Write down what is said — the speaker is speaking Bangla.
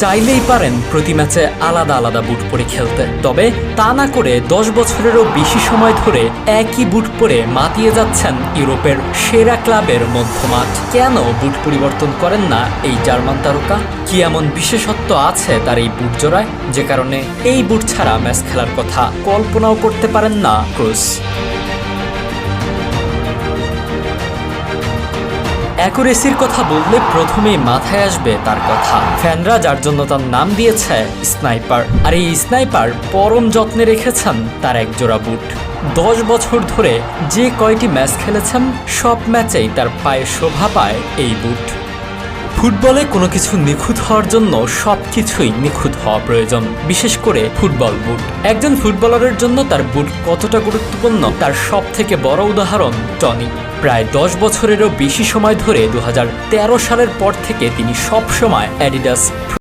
চাইলেই পারেন প্রতি ম্যাচে আলাদা আলাদা বুট পরে খেলতে। তবে তা না করে দশ বছরেরও বেশি সময় ধরে একই বুট পরে মাতিয়ে যাচ্ছেন ইউরোপের সেরা ক্লাবের মধ্যমাঠ। কেন বুট পরিবর্তন করেন না এই জার্মান তারকা? কি এমন বিশেষত্ব আছে তার এই বুট জোড়ায়? যে কারণে এই বুট ছাড়া ম্যাচ খেলার কথা কল্পনাও করতে পারেন না ক্রুস অ্যাকুরেসির কথা বললে প্রথমেই মাথায় আসবে তার কথা। ফ্যানরা যার জন্য তার নাম দিয়েছে, স্নাইপার। আর এই স্নাইপার পরম যত্নে রেখেছেন তার এক জোড়া বুট। দশ বছর ধরে যে কয়টি ম্যাচ খেলেছেন, সব ম্যাচেই তার পায়ে শোভা পায় এই বুট। ফুটবলে কোনো কিছু নিখুঁত হওয়ার জন্য সব কিছুই নিখুঁত হওয়া প্রয়োজন, বিশেষ করে ফুটবল বুট। একজন ফুটবলারের জন্য তার বুট কতটা গুরুত্বপূর্ণ, তার সব থেকে বড় উদাহরণ টনি। প্রায় দশ বছরেরও বেশি সময় ধরে দু হাজার তেরো সালের পর থেকে তিনি সব সময় অ্যাডিডাস